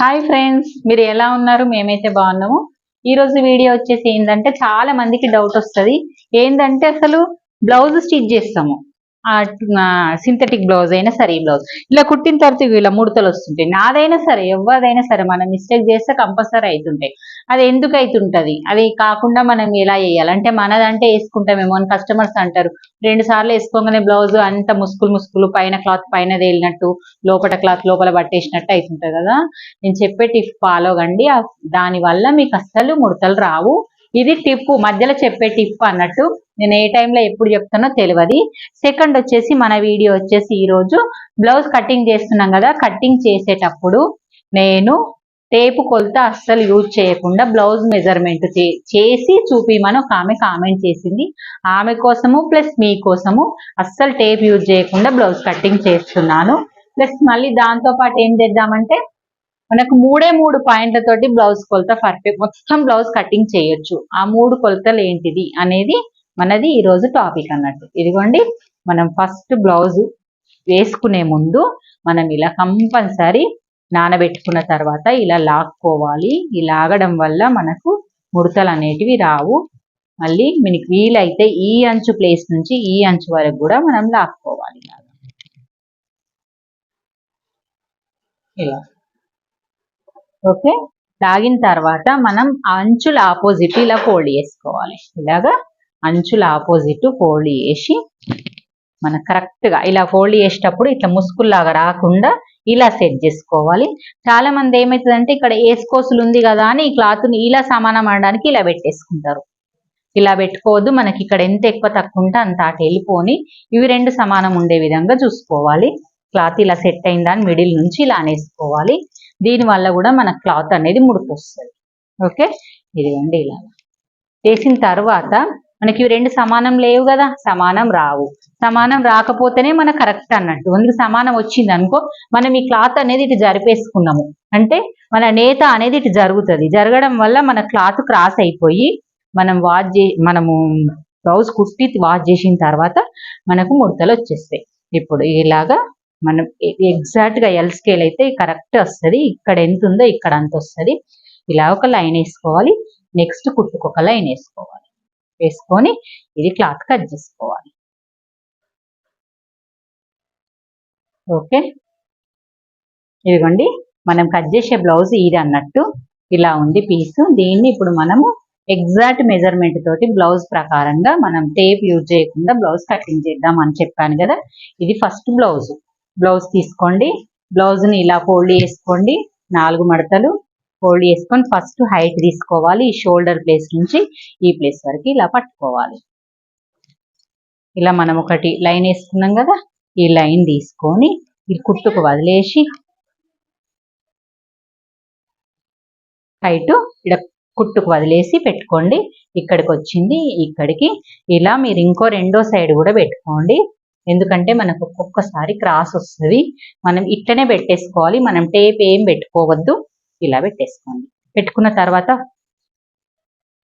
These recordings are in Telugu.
హాయ్ ఫ్రెండ్స్ మీరు ఎలా ఉన్నారు? మేమైతే బాగున్నాము. ఈ రోజు వీడియో వచ్చేసి ఏంటంటే చాలా మందికి డౌట్ వస్తది. ఏంటంటే అసలు బ్లౌజ్ స్టిచ్ చేస్తాము. సింథటిక్ బ్లౌజ్ అయినా సరే ఈ బ్లౌజ్ ఇలా కుట్టిన తర్వాత వీళ్ళ ఇలా ముడతలు వస్తుంటాయి. నాదైనా సరే ఎవరిదైనా సరే మనం మిస్టేక్ చేస్తే కంపల్సరీ అవుతుంటాయి అది ఎందుకు అవుతుంటది అది కాకుండా మనం ఎలా చేయాలి? అంటే మనదంటే వేసుకుంటామేమో అని కస్టమర్స్ అంటారు. రెండు సార్లు వేసుకోగానే బ్లౌజ్ అంత ముసుకులు ముసుకులు పైన క్లాత్ పైన తేలినట్టు లోపల క్లాత్ లోపల పట్టేసినట్టు అవుతుంటుంది కదా? నేను చెప్పే టిప్ ఫాలో కండి. దానివల్ల దాని వల్ల మీకు అస్సలు ముడతలు రావు. ఇది టిప్ మధ్యలో చెప్పే టిప్ అన్నట్టు నేను ఏ టైంలో ఎప్పుడు చెప్తానో తెలియదు. సెకండ్ వచ్చేసి మన వీడియో వచ్చేసి ఈరోజు బ్లౌజ్ కటింగ్ చేస్తున్నాం కదా కటింగ్ చేసేటప్పుడు నేను టేపు కొలత అస్సలు యూజ్ చేయకుండా బ్లౌజ్ మెజర్మెంట్ చేసి చూపిమని ఒక ఆమె కామెంట్ చేసింది. ఆమె కోసము ప్లస్ మీ కోసము అస్సలు టేప్ యూజ్ చేయకుండా బ్లౌజ్ కటింగ్ చేస్తున్నాను. ప్లస్ మళ్ళీ దాంతో పాటు ఏం చేద్దామంటే మనకు మూడే మూడు పాయింట్లతోటి బ్లౌజ్ కొలత పర్ఫెక్ట్ మొత్తం బ్లౌజ్ కటింగ్ చేయొచ్చు. ఆ మూడు కొలతలు ఏంటిది అనేది మనది ఈరోజు టాపిక్ అన్నట్టు. ఇదిగోండి మనం ఫస్ట్ బ్లౌజ్ వేసుకునే ముందు మనం ఇలా కంపల్సరీ నానబెట్టుకున్న తర్వాత ఇలా లాక్కోవాలి. ఈ లాగడం వల్ల మనకు ముడతలు అనేటివి రావు. మళ్ళీ మీకు వీలైతే ఈ అంచు ప్లేస్ నుంచి ఈ అంచు వరకు కూడా మనం లాక్కోవాలి ఇలా. ఓకే? లాగిన తర్వాత మనం ఆ అంచుల ఆపోజిట్ ఇలా ఫోల్డ్ చేసుకోవాలి. ఇలాగా? అంచుల ఆపోజిట్ ఫోల్డ్ చేసి మన కరెక్ట్గా ఇలా ఫోల్డ్ చేసేటప్పుడు ఇట్లా ముసుగుల్లాగా రాకుండా ఇలా సెట్ చేసుకోవాలి. చాలా మంది ఏమవుతుందంటే ఇక్కడ ఏసుకోసులు ఉంది కదా అని ఈ క్లాత్ని ఇలా సమానం అనడానికి ఇలా పెట్టేసుకుంటారు. ఇలా పెట్టుకోవద్దు మనకి ఇక్కడ ఎంత ఎక్కువ తక్కువ ఉంటే అంత అటు వెళ్ళిపోని. ఇవి రెండు సమానం ఉండే విధంగా చూసుకోవాలి. క్లాత్ ఇలా సెట్ అయిందని మిడిల్ నుంచి ఇలా అనేసుకోవాలి. దీని వల్ల కూడా మన క్లాత్ అనేది ముడుకొస్తుంది ఓకే ఇదిగోండి ఇలా. చేసిన తర్వాత మనకి రెండు సమానం లేవు కదా సమానం రావు. సమానం రాకపోతేనే మన కరెక్ట్ అన్నట్టు. అందుకు సమానం వచ్చింది అనుకో మనం ఈ క్లాత్ అనేది ఇటు జరిపేసుకున్నాము. అంటే మన నేత అనేది ఇటు జరుగుతుంది. జరగడం వల్ల మన క్లాత్ క్రాస్ అయిపోయి మనం వాష్ చే మనము బ్లౌజ్ కుట్టి వాష్ చేసిన తర్వాత మనకు ముడతలు వచ్చేస్తాయి. ఇప్పుడు ఇలాగా మనం ఎగ్జాక్ట్గా ఎల్ స్కేల్ అయితే కరెక్ట్ వస్తది. ఇక్కడ ఎంత ఉందో ఇక్కడ అంత వస్తది. ఇలా ఒక లైన్ వేసుకోవాలి. నెక్స్ట్ కుట్టుకు ఒక లైన్ వేసుకోవాలి. వేసుకొని ఇది క్లాత్ కట్ చేసుకోవాలి. ఓకే? ఇదిగోండి మనం కట్ చేసే బ్లౌజ్ ఇది అన్నట్టు ఇలా ఉంది పీస్. దీన్ని ఇప్పుడు మనము ఎగ్జాక్ట్ మెజర్మెంట్ తోటి బ్లౌజ్ ప్రకారంగా మనం టేప్ యూజ్ చేయకుండా బ్లౌజ్ కటింగ్ చేద్దాం అని చెప్పాను కదా. ఇది ఫస్ట్ బ్లౌజ్. బ్లౌజ్ తీసుకోండి. బ్లౌజ్ని ఇలా ఫోల్డ్ చేసుకోండి. నాలుగు మడతలు. ఫోల్డ్ చేసుకొని ఫస్ట్ హైట్ తీసుకోవాలి. ఈ షోల్డర్ ప్లేస్ నుంచి ఈ ప్లేస్ వరకు ఇలా పట్టుకోవాలి. ఇలా మనం ఒకటి లైన్ వేసుకున్నాం కదా ఈ లైన్ తీసుకొని ఈ కుట్టుకు వదిలేసి హైట్ ఇక్కడ కుట్టుకు వదిలేసి పెట్టుకోండి. ఇక్కడికి వచ్చింది ఇక్కడికి. ఇలా మీరు ఇంకో రెండో సైడ్ కూడా పెట్టుకోండి. ఎందుకంటే మనకు ఒక్కొక్కసారి క్రాస్ వస్తుంది. మనం ఇట్లనే పెట్టేసుకోవాలి. మనం టేప్ ఏం పెట్టుకోవద్దు. ఇలా పెట్టేసుకోండి. పెట్టుకున్న తర్వాత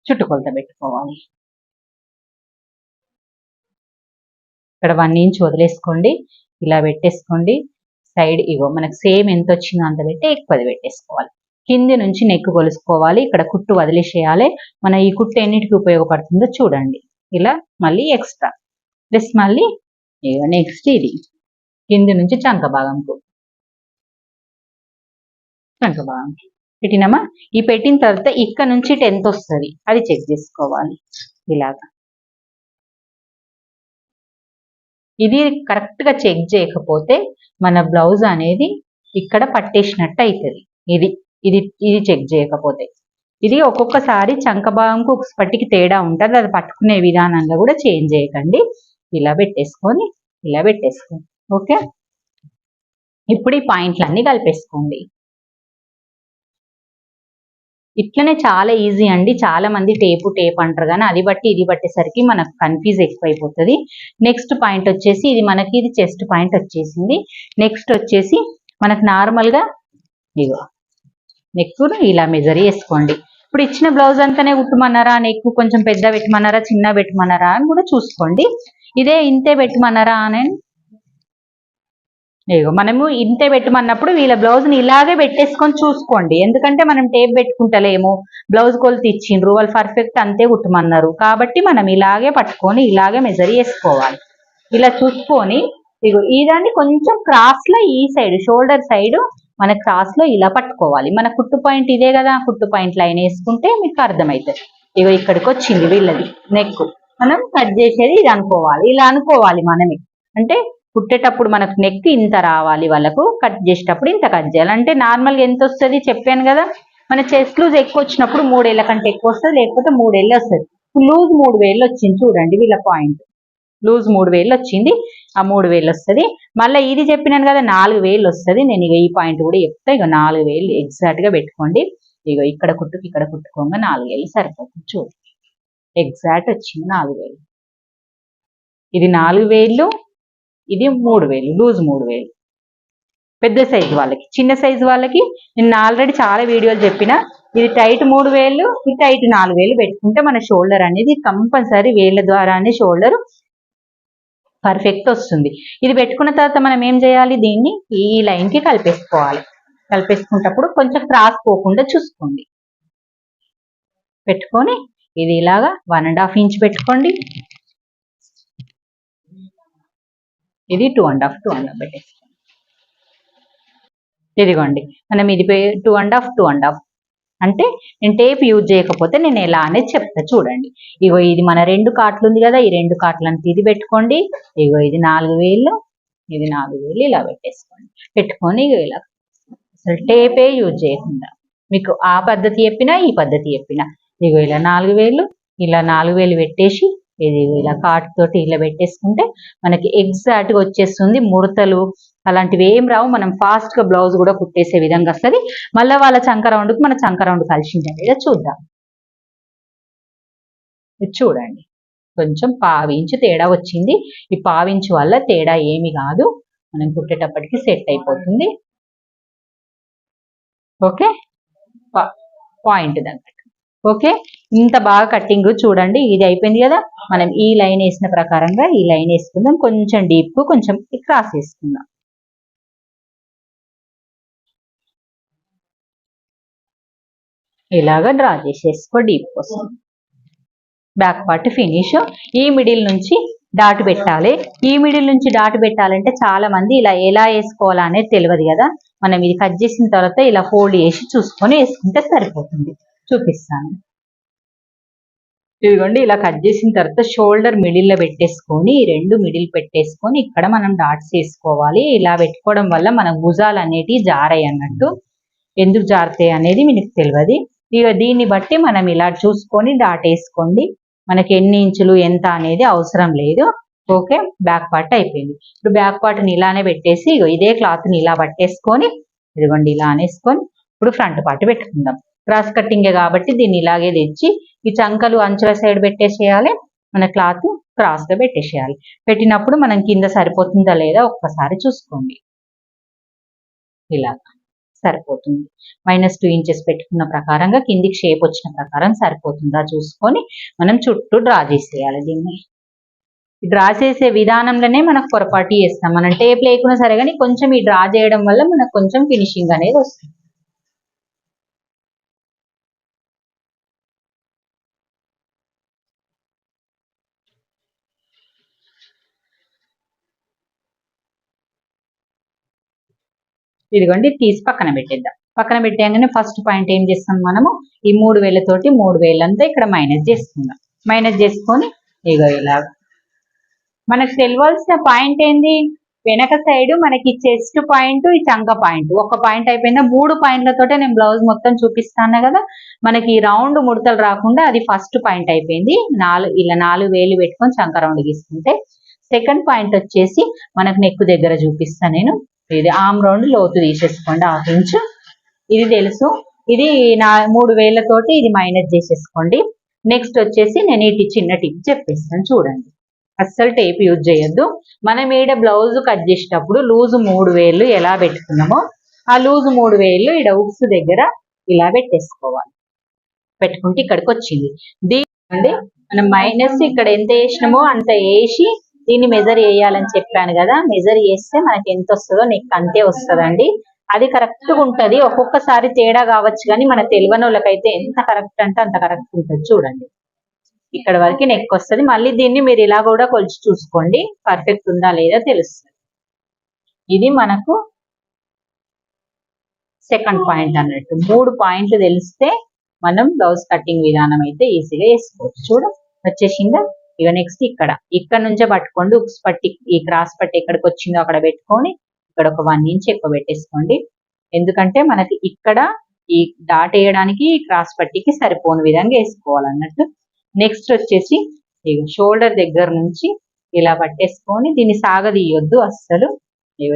చుట్టుకొలత పెట్టుకోవాలి. ఇక్కడ వన్ ఇంచ్ వదిలేసుకోండి. ఇలా పెట్టేసుకోండి. సైడ్ ఇగో మనకు సేమ్ ఎంత వచ్చిందో అంత పెట్టి ఎక్కువది పెట్టేసుకోవాలి. కింది నుంచి నెక్కు కొలుసుకోవాలి. ఇక్కడ కుట్టు వదిలేసేయాలి. మన ఈ కుట్టు ఎన్నిటికి ఉపయోగపడుతుందో చూడండి. ఇలా మళ్ళీ ఎక్స్ట్రా ప్లస్ మళ్ళీ నెక్స్ట్ ఇది. కింది నుంచి చంక భాగంకు. చంక బాగుంది పెట్టినామా? ఈ పెట్టిన తర్వాత ఇక్కడ నుంచి టెన్త్ వస్తుంది. అది చెక్ చేసుకోవాలి. ఇలాగా. ఇది కరెక్ట్గా చెక్ చేయకపోతే మన బ్లౌజ్ అనేది ఇక్కడ పట్టేసినట్టు అవుతుంది ఇది ఇది ఇది చెక్ చేయకపోతే. ఇది ఒక్కొక్కసారి చంక భాగంకు ఒక పట్టికి తేడా ఉంటుంది. అది పట్టుకునే విధానంగా కూడా చేంజ్ చేయకండి. ఇలా పెట్టేసుకొని ఇలా పెట్టేసుకోండి. ఓకే? ఇప్పుడు ఈ పాయింట్లన్నీ కలిపేసుకోండి. ఇట్లనే చాలా ఈజీ అండి. చాలా మంది టేపు టేప్ అంటారు కానీ అది బట్టి ఇది బట్టేసరికి మనకు కన్ఫ్యూజ్ ఎక్కువైపోతుంది. నెక్స్ట్ పాయింట్ వచ్చేసి ఇది మనకి ఇది చెస్ట్ పాయింట్ వచ్చేసింది. నెక్స్ట్ వచ్చేసి మనకు నార్మల్గా ఇగో నెక్ ఇలా మెజర్ చేసుకోండి. ఇప్పుడు ఇచ్చిన బ్లౌజ్ అంతానే కుట్టమన్నారా? నెక్ కొంచెం పెద్ద పెట్టమన్నారా? చిన్న పెట్టమన్నారా? అని కూడా చూసుకోండి. ఇదే ఇంతే పెట్టమన్నారా అని ఇగో మనము ఇంతే పెట్టమన్నప్పుడు వీళ్ళ బ్లౌజ్ని ఇలాగే పెట్టేసుకొని చూసుకోండి. ఎందుకంటే మనం టేప్ పెట్టుకుంటలేము. బ్లౌజ్ కొలత ఇచ్చిండ్రు వాళ్ళు పర్ఫెక్ట్ అంతే కుట్టమన్నారు. కాబట్టి మనం ఇలాగే పట్టుకొని ఇలాగే మెజర్ చేసుకోవాలి. ఇలా చూసుకొని ఇగో ఈ కొంచెం క్రాస్లో ఈ సైడ్ షోల్డర్ సైడ్ మన క్రాస్లో ఇలా పట్టుకోవాలి. మన కుట్టు పాయింట్ ఇదే కదా కుట్టు పాయింట్ లైన్ వేసుకుంటే మీకు అర్థమవుతుంది ఇగో ఇక్కడికి వచ్చింది వీళ్ళది నెక్ మనం కట్ చేసేది ఇది అనుకోవాలి. ఇలా అనుకోవాలి మనమే. అంటే కుట్టేటప్పుడు మనకు నెక్ ఇంత రావాలి వాళ్ళకు కట్ చేసేటప్పుడు ఇంత కట్ చేయాలి. అంటే నార్మల్గా ఎంత వస్తుంది చెప్పాను కదా? మన చెస్ట్ లూజ్ ఎక్కువ వచ్చినప్పుడు మూడేళ్ళ కంటే ఎక్కువ వస్తుంది లేకపోతే మూడేళ్ళు వస్తుంది. లూజ్ మూడు వేలు వచ్చింది చూడండి వీళ్ళ పాయింట్ లూజ్ మూడు వేలు వచ్చింది ఆ మూడు వేలు వస్తుంది. మళ్ళీ ఇది చెప్పినాను కదా నాలుగు వేలు వస్తుంది. నేను ఇక ఈ పాయింట్ కూడా చెప్తా ఇక నాలుగు వేలు ఎగ్జాక్ట్గా పెట్టుకోండి. ఇక ఇక్కడ కుట్టుకు ఇక్కడ కుట్టుకోగా నాలుగు వేలు సరిపోతుంది చూడు. ఎగ్జాక్ట్ వచ్చింది నాలుగు వేలు. ఇది నాలుగు వేలు ఇది మూడు వేలు లూజ్ మూడు వేలు. పెద్ద సైజు వాళ్ళకి చిన్న సైజు వాళ్ళకి నేను ఆల్రెడీ చాలా వీడియోలు చెప్పిన. ఇది టైట్ మూడు వేలు ఇది టైట్ నాలుగు వేలు పెట్టుకుంటే మన షోల్డర్ అనేది కంపల్సరీ వేళ్ళ ద్వారానే షోల్డర్ పర్ఫెక్ట్ వస్తుంది. ఇది పెట్టుకున్న తర్వాత మనం ఏం చేయాలి? దీన్ని ఈ లైన్కి కలిపేసుకోవాలి. కలిపేసుకున్నప్పుడు కొంచెం క్రాస్ పోకుండా చూసుకోండి. పెట్టుకొని ఇది ఇలాగా వన్ అండ్ హాఫ్ ఇంచ్ పెట్టుకోండి. ఇది two and half two and half పెట్టేసుకోండి. ఇదిగోండి మనం ఇది two and half two and half అంటే నేను టేప్ యూజ్ చేయకపోతే నేను ఎలా అనేది చెప్తా చూడండి. ఇగో ఇది మన రెండు కాట్లు ఉంది కదా ఈ రెండు కాట్లను ఇది పెట్టుకోండి. ఇగో ఇది నాలుగు వేలు ఇది నాలుగు వేలు ఇలా పెట్టేసుకోండి. పెట్టుకొని ఇగో ఇలా అసలు టేపే యూజ్ చేయకుండా. మీకు ఆ పద్ధతి చెప్పినా ఈ పద్ధతి చెప్పినా. ఇగో ఇలా నాలుగు వేలు ఇలా నాలుగు వేలు పెట్టేసి ఇది ఇలా కాట్ తోటి ఇలా పెట్టేసుకుంటే మనకి ఎగ్జాక్ట్గా వచ్చేస్తుంది. ముడతలు అలాంటివి ఏం రావు. మనం ఫాస్ట్గా బ్లౌజ్ కూడా కుట్టేసే విధంగా వస్తుంది. మళ్ళీ వాళ్ళ చంక రౌండ్కి మన చంక రౌండ్ కలిసిందా చూద్దాం. చూడండి. కొంచెం పావించు తేడా వచ్చింది. ఈ పావించు వల్ల తేడా ఏమి కాదు. మనం కుట్టేటప్పటికి సెట్ అయిపోతుంది. ఓకే? పాయింట్ దగ్గర ఓకే? ఇంత బాగా కట్టింగ్ చూడండి ఇది అయిపోయింది కదా? మనం ఈ లైన్ వేసిన ప్రకారంగా ఈ లైన్ వేసుకుందాం. కొంచెం డీప్ కొంచెం క్రాస్ వేసుకుందాం ఇలాగా డ్రా చేసేసుకో డీప్ కోసం. Back part finish. ఈ మిడిల్ నుంచి డాట్ పెట్టాలి. ఈ మిడిల్ నుంచి డాట్ పెట్టాలంటే చాలా మంది ఇలా ఎలా వేసుకోవాలా అనేది తెలియదు కదా? మనం ఇది కట్ చేసిన తర్వాత ఇలా ఫోల్డ్ చేసి చూసుకొని వేసుకుంటే సరిపోతుంది. చూపిస్తాను. ఇదిగోండి ఇలా కట్ చేసిన తర్వాత షోల్డర్ మిడిల్లో పెట్టేసుకొని రెండు మిడిల్ పెట్టేసుకొని ఇక్కడ మనం డాట్స్ వేసుకోవాలి. ఇలా పెట్టుకోవడం వల్ల మన భుజాలు అనేటివి జారాయి అన్నట్టు. ఎందుకు జారుతాయి అనేది మీకు తెలియదు. ఇక దీన్ని బట్టి మనం ఇలా చూసుకొని డాట్ వేసుకోండి. మనకి ఎన్ని ఇంచులు ఎంత అనేది అవసరం లేదు. ఓకే బ్యాక్ పార్ట్ అయిపోయింది. ఇప్పుడు బ్యాక్ పార్ట్ని ఇలానే పెట్టేసి ఇగో ఇదే క్లాత్ని ఇలా పట్టేసుకొని ఇదిగోండి ఇలా అనేసుకొని ఇప్పుడు ఫ్రంట్ పార్ట్ పెట్టుకుందాం. క్రాస్ కట్టింగే కాబట్టి దీన్ని ఇలాగే తెచ్చి ఈ చంకలు అంచుల సైడ్ పెట్టేసేయాలి. మన క్లాత్ క్రాస్గా పెట్టేసేయాలి. పెట్టినప్పుడు మనం కింద సరిపోతుందా లేదా ఒక్కసారి చూసుకోండి. ఇలా సరిపోతుంది. మైనస్ టూ ఇంచెస్ పెట్టుకున్న ప్రకారంగా కిందికి షేప్ వచ్చిన ప్రకారం సరిపోతుందా చూసుకొని మనం చుట్టూ డ్రా చేసేయాలి దీన్ని. డ్రా చేసే విధానంలోనే మనకు పొరపాటు చేస్తాం. మనం టేప్ లేకున్నా సరే కానీ కొంచెం ఈ డ్రా చేయడం వల్ల మనకు కొంచెం ఫినిషింగ్ అనేది వస్తుంది. ఇదిగోండి తీసి పక్కన పెట్టేద్దాం. పక్కన పెట్టాగానే ఫస్ట్ పాయింట్ ఏం చేస్తాం మనము? ఈ మూడు వేలతోటి మూడు వేలంతా ఇక్కడ మైనస్ చేసుకుందాం. మైనస్ చేసుకొని ఇగో ఇలా. మనకు తెలియాల్సిన పాయింట్ ఏంది? వెనక సైడ్ మనకి చెస్ట్ పాయింట్ ఈ చంక పాయింట్ ఒక పాయింట్ అయిపోయిందా? మూడు పాయింట్లతోటే నేను బ్లౌజ్ మొత్తం చూపిస్తాను కదా. మనకి రౌండ్ ముడతలు రాకుండా అది ఫస్ట్ పాయింట్ అయిపోయింది. నాలుగు ఇలా నాలుగు వేలు పెట్టుకొని చంక రౌండ్ గీసుకుంటే సెకండ్ పాయింట్ వచ్చేసి మనకు నెక్ దగ్గర చూపిస్తాను నేను. ఇది ఆమ్ రౌండ్ లోతు తీసేసుకోండి హాఫ్ ఇంచ్ ఇది తెలుసు. ఇది నా మూడు వేలతోటి ఇది మైనస్ చేసేసుకోండి. నెక్స్ట్ వచ్చేసి నేను ఇటు చిన్న టిప్ చెప్పేస్తాను చూడండి. అస్సలు టేప్ యూజ్ చేయొద్దు. మనం ఈడ బ్లౌజ్ కట్ చేసేటప్పుడు లూజ్ మూడు వేలు ఎలా పెట్టుకున్నామో ఆ లూజ్ మూడు వేలు ఈడ ఉప్స్ దగ్గర ఇలా పెట్టేసుకోవాలి. పెట్టుకుంటే ఇక్కడికి వచ్చింది. దీని మనం మైనస్ ఇక్కడ ఎంత వేసినామో అంత వేసి దీన్ని మెజర్ వేయాలని చెప్పాను కదా. మెజర్ చేస్తే మనకి ఎంత వస్తుందో నెక్ అంతే వస్తుందండి. అది కరెక్ట్గా ఉంటది. ఒక్కొక్కసారి తేడా కావచ్చు కానీ మన తెలియని వాళ్ళకైతే ఎంత కరెక్ట్ అంటే అంత కరెక్ట్ ఉంటుంది చూడండి. ఇక్కడ వరకు నెక్ వస్తుంది. మళ్ళీ దీన్ని మీరు ఇలా కూడా కొలిచి చూసుకోండి. పర్ఫెక్ట్ ఉందా లేదా తెలుస్తుంది. ఇది మనకు సెకండ్ పాయింట్ అన్నట్టు. మూడు పాయింట్లు తెలిస్తే మనం బ్లౌజ్ కటింగ్ విధానం అయితే ఈజీగా వేసుకోవచ్చు. చూడు. వచ్చేసిందా? ఇక నెక్స్ట్ ఇక్కడ. ఇక్కడ నుంచే పట్టుకోండి. ఉప్స్ పట్టి ఈ క్రాస్ పట్టి ఎక్కడికి వచ్చిందో అక్కడ పెట్టుకొని ఇక్కడ ఒక వన్ ఇంచ్ ఎక్కువ పెట్టేసుకోండి. ఎందుకంటే మనకి ఇక్కడ ఈ డాట్ వేయడానికి ఈ క్రాస్ పట్టికి సరిపోని విధంగా వేసుకోవాలన్నట్టు. నెక్స్ట్ వచ్చేసి షోల్డర్ దగ్గర నుంచి ఇలా పట్టేసుకొని దీన్ని సాగదీయొద్దు అస్సలు.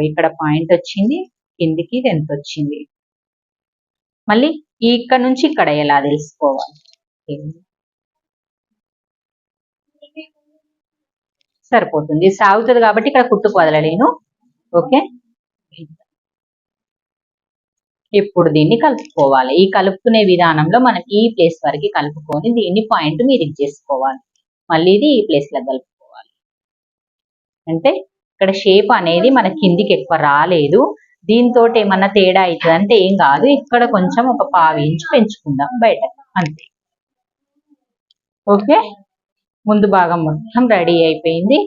ఇక్కడ పాయింట్ వచ్చింది. కిందికి ఇది ఎంత వచ్చింది? మళ్ళీ ఇక్కడ నుంచి ఇక్కడ ఎలా తెలుసుకోవాలి? సరిపోతుంది. సాగుతుంది కాబట్టి ఇక్కడ కుట్టుకు వదలలేను ఓకే? ఇప్పుడు దీన్ని కలుపుకోవాలి. ఈ కలుపుకునే విధానంలో మనం ఈ ప్లేస్ వరకు కలుపుకొని దీన్ని పాయింట్ మీరు చేసుకోవాలి. మళ్ళీ ఇది ఈ ప్లేస్లో కలుపుకోవాలి. అంటే ఇక్కడ షేప్ అనేది మన కిందికి ఎక్కువ రాలేదు. దీంతో ఏమన్నా తేడా అవుతుంది అంటే ఏం కాదు. ఇక్కడ కొంచెం ఒక పావించి పెంచుకుందాం బయట. అంతే. ఓకే? ముందు భాగం మొత్తం రెడీ అయిపోయింది.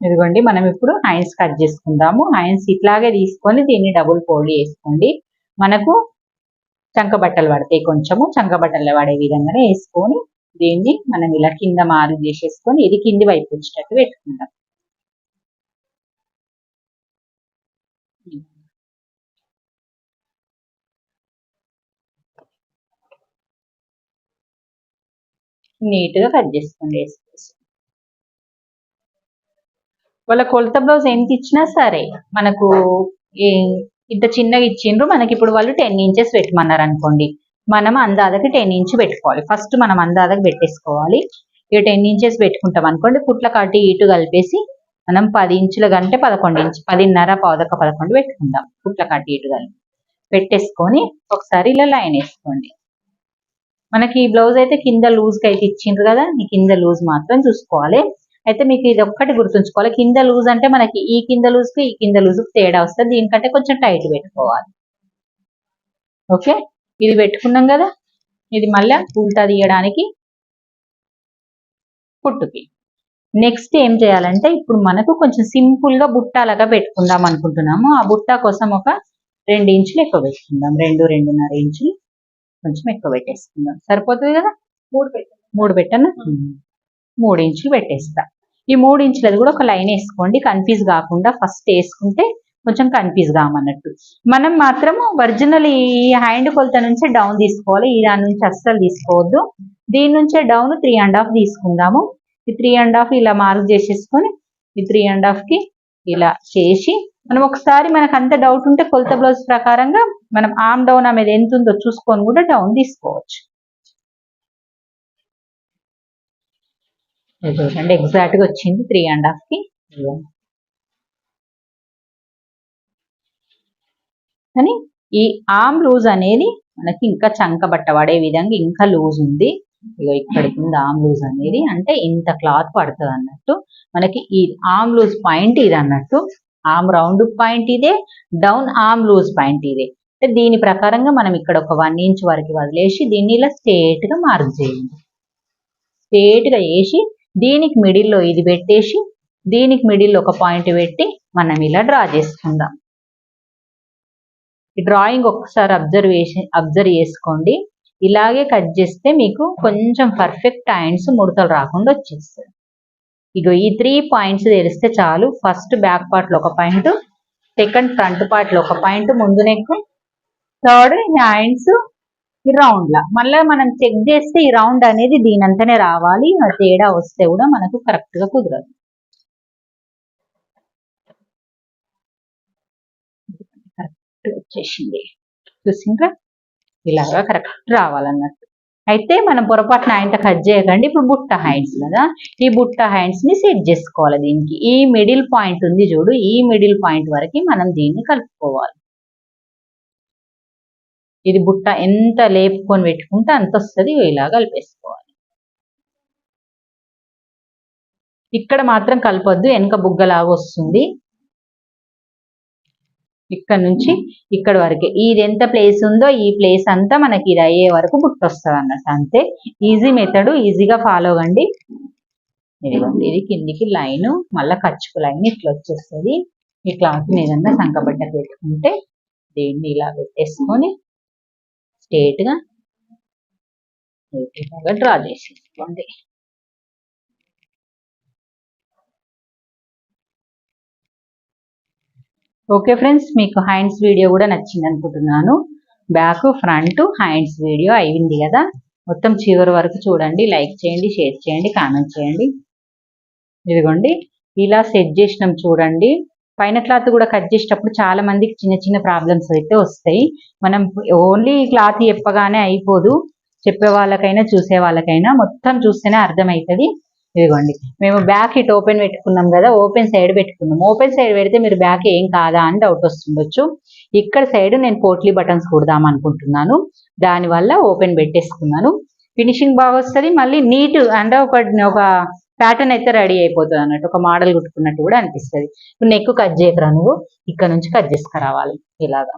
ఇదిగోండి మనం ఇప్పుడు హైన్స్ కట్ చేసుకుందాము. హైన్స్ ఇట్లాగే తీసుకొని దీన్ని డబుల్ ఫోల్డ్ చేసుకోండి. మనకు చంక బట్టలు పడతాయి కొంచెము. చంక బట్టలు పడే విధంగానే వేసుకొని దీన్ని మనం ఇలా కింద మారు చేసేసుకొని ఇది కింది వైపు వచ్చేటట్టు పెట్టుకుందాం. నీట్గా కట్ చేసుకోండి వేసుకోవచ్చు. వాళ్ళ కొలత బ్లౌజ్ ఎంత ఇచ్చినా సరే మనకు ఇంత చిన్నగా ఇచ్చిండ్రు మనకి ఇప్పుడు వాళ్ళు టెన్ ఇంచెస్ పెట్టమన్నారు అనుకోండి మనం అందాదకి టెన్ ఇంచ్ పెట్టుకోవాలి. ఫస్ట్ మనం అందాదకి పెట్టేసుకోవాలి. ఇక టెన్ ఇంచెస్ పెట్టుకుంటాం అనుకోండి కుట్ల కాటి ఇటు కలిపేసి మనం పది ఇంచుల కంటే పదకొండు ఇంచు పదిన్నర పదొక పదకొండు పెట్టుకుందాం కుట్ల కాటి ఇటు కలిపి. పెట్టేసుకొని ఒకసారి ఇలా లైన్ వేసుకోండి. మనకి ఈ బ్లౌజ్ అయితే కింద లూజ్కి అయితే ఇచ్చిండ్రు కదా ఈ కింద లూజ్ మాత్రం చూసుకోవాలి. అయితే మీకు ఇది ఒక్కటి గుర్తుంచుకోవాలి. కింద లూజ్ అంటే మనకి ఈ కింద లూజ్కి ఈ కింద లూజ్ తేడా వస్తుంది. దీనికంటే కొంచెం టైట్ పెట్టుకోవాలి. ఓకే? ఇది పెట్టుకున్నాం కదా. ఇది మళ్ళీ ఉల్టా తీయడానికి పుట్టుకి నెక్స్ట్ ఏం చేయాలంటే ఇప్పుడు మనకు కొంచెం సింపుల్గా బుట్టాలాగా పెట్టుకుందాం అనుకుంటున్నాము. ఆ బుట్ట కోసం ఒక రెండు ఇంచులు ఎక్కువ పెట్టుకుందాం. రెండు రెండున్నర ఇంచులు. కొంచెం ఎక్కువ పెట్టేసుకుందాం. సరిపోతుంది కదా? మూడు పెట్ట. మూడు పెట్టను? మూడు ఇంచులు పెట్టేస్తా. ఈ మూడు ఇంచులది కూడా ఒక లైన్ వేసుకోండి. కన్ఫ్యూజ్ కాకుండా ఫస్ట్ వేసుకుంటే కొంచెం కన్ఫ్యూజ్ కామన్నట్టు. మనం మాత్రం ఒరిజినల్ ఈ హ్యాండ్ కొలత నుంచి డౌన్ తీసుకోవాలి. ఈ దాని నుంచి అస్సలు తీసుకోవద్దు. దీని నుంచే డౌన్ త్రీ అండ్ హాఫ్ తీసుకుందాము. ఈ త్రీ అండ్ హాఫ్ ఇలా మార్క్ చేసేసుకొని ఈ త్రీ అండ్ హాఫ్కి ఇలా చేసి మనం ఒకసారి మనకు అంత డౌట్ ఉంటే కొలత బ్లౌజ్ ప్రకారంగా మనం ఆమ్ డౌన్ అనేది ఎంత ఉందో చూసుకొని కూడా డౌన్ తీసుకోవచ్చు. చూడండి ఎగ్జాక్ట్గా వచ్చింది త్రీ అండ్ హాఫ్కి. కానీ ఈ ఆమ్ లూజ్ అనేది మనకి ఇంకా చంక బట్ట పడే విధంగా ఇంకా లూజ్ ఉంది. ఇగో ఇక్కడికి ఉంది ఆమ్ లూజ్ అనేది. అంటే ఇంత క్లాత్ పడుతుంది అన్నట్టు. మనకి ఈ ఆమ్ లూజ్ పాయింట్ ఇది అన్నట్టు. ఆమ్ రౌండ్ పాయింట్ ఇదే డౌన్ ఆమ్ లూజ్ పాయింట్ ఇదే. అంటే దీని ప్రకారంగా మనం ఇక్కడ ఒక వన్ ఇంచ్ వరకు వదిలేసి దీన్ని ఇలా స్ట్రేట్గా మార్క్ చేయండి. స్ట్రేట్గా వేసి దీనికి మిడిల్లో ఇది పెట్టేసి దీనికి మిడిల్లో ఒక పాయింట్ పెట్టి మనం ఇలా డ్రా చేసుకుందాం. ఈ డ్రాయింగ్ ఒక్కసారి అబ్జర్వేషన్ అబ్జర్వ్ చేసుకోండి. ఇలాగే కట్ చేస్తే మీకు కొంచెం పర్ఫెక్ట్ హ్యాండ్స్ ముడతలు రాకుండా వచ్చేస్తుంది ఇగో ఈ త్రీ పాయింట్స్ తెలిస్తే చాలు. ఫస్ట్ బ్యాక్ పార్ట్లో ఒక పాయింట్ సెకండ్ ఫ్రంట్ పార్ట్లో ఒక పాయింట్ ముందు నెక్ థర్డ్ హ్యాండ్స్ ఈ రౌండ్లా మళ్ళీ మనం చెక్ చేస్తే ఈ రౌండ్ అనేది దీనంతనే రావాలి. ఆ తేడా వస్తే కూడా మనకు కరెక్ట్గా కుదరదు. కరెక్ట్ వచ్చేసింది. చూసిండ్రా? ఇలాగా కరెక్ట్ రావాలన్నట్టు. అయితే మనం పొరపాటున ఆయనతో కట్ చేయకండి. ఇప్పుడు బుట్ట హ్యాండ్స్ కదా. ఈ బుట్ట హ్యాండ్స్ని సెట్ చేసుకోవాలి దీనికి. ఈ మిడిల్ పాయింట్ ఉంది చూడు. ఈ మిడిల్ పాయింట్ వరకు మనం దీన్ని కలుపుకోవాలి. ఇది బుట్ట ఎంత లేపుకొని పెట్టుకుంటే అంత వస్తుంది. ఇలా కలిపేసుకోవాలి. ఇక్కడ మాత్రం కలపొద్దు. వెనక బుగ్గలాగా వస్తుంది. ఇక్కడ నుంచి ఇక్కడ వరకే. ఇది ఎంత ప్లేస్ ఉందో ఈ ప్లేస్ అంతా మనకి ఇది అయ్యే వరకు పుట్టొస్తుంది అన్నట్టు అంతే ఈజీ మెథడ్ ఈజీగా ఫాలో అవ్వండి ఇదిగోండి ఇది కిందికి లైన్ మళ్ళీ ఖర్చుకు లైన్ ఇట్లా వచ్చేస్తుంది. ఈ క్లాత్ ఏదన్నా సంకబడ్డకు పెట్టుకుంటే దీన్ని ఇలా పెట్టేసుకొని స్ట్రేట్గా డ్రా చేసేసుకోండి. ఓకే ఫ్రెండ్స్ మీకు హ్యాండ్స్ వీడియో కూడా నచ్చింది అనుకుంటున్నాను. బ్యాక్ ఫ్రంట్ హ్యాండ్స్ వీడియో అయింది కదా. మొత్తం చివరి వరకు చూడండి లైక్ చేయండి షేర్ చేయండి కామెంట్ చేయండి. ఇదిగోండి ఇలా సెట్ చేసినాం చూడండి. పైన క్లాత్ కూడా కట్ చేసేటప్పుడు చాలా మందికి చిన్న చిన్న ప్రాబ్లమ్స్ అయితే వస్తాయి. మనం ఓన్లీ క్లాత్ చెప్పగానే అయిపోదు. చెప్పే వాళ్ళకైనా చూసే వాళ్ళకైనా మొత్తం చూస్తేనే అర్థమవుతుంది. ఇదిగోండి. మేము బ్యాక్ ఇట్ ఓపెన్ పెట్టుకున్నాం కదా ఓపెన్ సైడ్ పెట్టుకున్నాం ఓపెన్ సైడ్ పెడితే మీరు బ్యాక్ ఏం కాదా అని డౌట్ వస్తుండొచ్చు. ఇక్కడ సైడ్ నేను పోట్లీ బటన్స్ కుడదాం అనుకుంటున్నాను. దానివల్ల ఓపెన్ పెట్టేసుకున్నాను. ఫినిషింగ్ బాగా వస్తుంది మళ్ళీ నీట్ అంటే ఒక ఒక ప్యాటర్న్ అయితే రెడీ అయిపోతుంది అన్నట్టు ఒక మోడల్ కుట్టుకున్నట్టు కూడా అనిపిస్తుంది. ఇప్పుడు నెక్ కట్ చేయకరా నువ్వు? ఇక్కడ నుంచి కట్ చేసుకురావాలి ఇలాగా.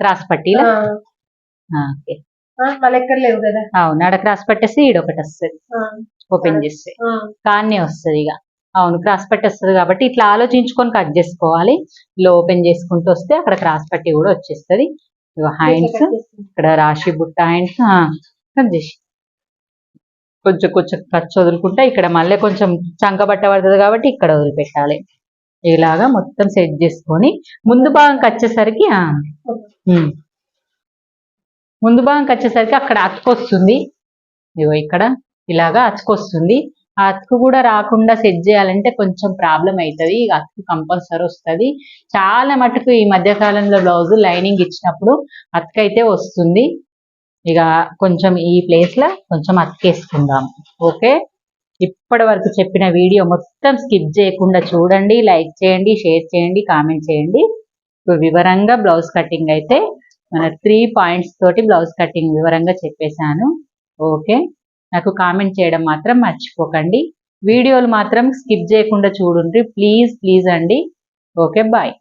క్రాస్ పట్టీలా? ఓకే. మళ్ళీ ఎక్కడ లేవు కదా. అవును ఆడ క్రాస్ పట్టేస్తే ఈడొకటి వస్తుంది. ఓపెన్ చేస్తే. కాన్నే వస్తుంది ఇక అవును క్రాస్ పట్టి వస్తుంది కాబట్టి ఇట్లా ఆలోచించుకొని కట్ చేసుకోవాలి. ఇలా ఓపెన్ చేసుకుంటూ వస్తే అక్కడ క్రాస్ పట్టి కూడా వచ్చేస్తుంది. హ్యాండ్స్. ఇక్కడ రాశి బుట్ట హ్యాండ్స్ కట్ చేసి. కొంచెం కొంచెం ఖర్చు వదులుకుంటే ఇక్కడ మళ్ళీ కొంచెం చంకబట్ట పడుతుంది కాబట్టి ఇక్కడ వదిలిపెట్టాలి. ఇలాగా మొత్తం సెట్ చేసుకొని ముందు భాగం వచ్చేసరికి. ముందు భాగం వచ్చేసరికి అక్కడ అతుకొస్తుంది ఇగో ఇక్కడ ఇలాగా అతుకొస్తుంది ఆ అతుకు కూడా రాకుండా సెట్ చేయాలంటే కొంచెం ప్రాబ్లం అవుతుంది. ఇక అతుకు కంపల్సరీ వస్తుంది. చాలా మటుకు ఈ మధ్యకాలంలో బ్లౌజ్ లైనింగ్ ఇచ్చినప్పుడు అతుకైతే వస్తుంది. ఇక కొంచెం ఈ ప్లేస్లో కొంచెం అతికేసుకుందాం ఓకే? ఇప్పటి వరకు చెప్పిన వీడియో మొత్తం స్కిప్ చేయకుండా చూడండి లైక్ చేయండి షేర్ చేయండి కామెంట్ చేయండి. వివరంగా బ్లౌజ్ కటింగ్ అయితే మన త్రీ పాయింట్స్ తోటి బ్లౌజ్ కటింగ్ వివరంగా చెప్పేశాను. ఓకే నాకు కామెంట్ చేయడం మాత్రం మర్చిపోకండి. వీడియోలు మాత్రం స్కిప్ చేయకుండా చూడండి ప్లీజ్ ప్లీజ్ అండి. Okay bye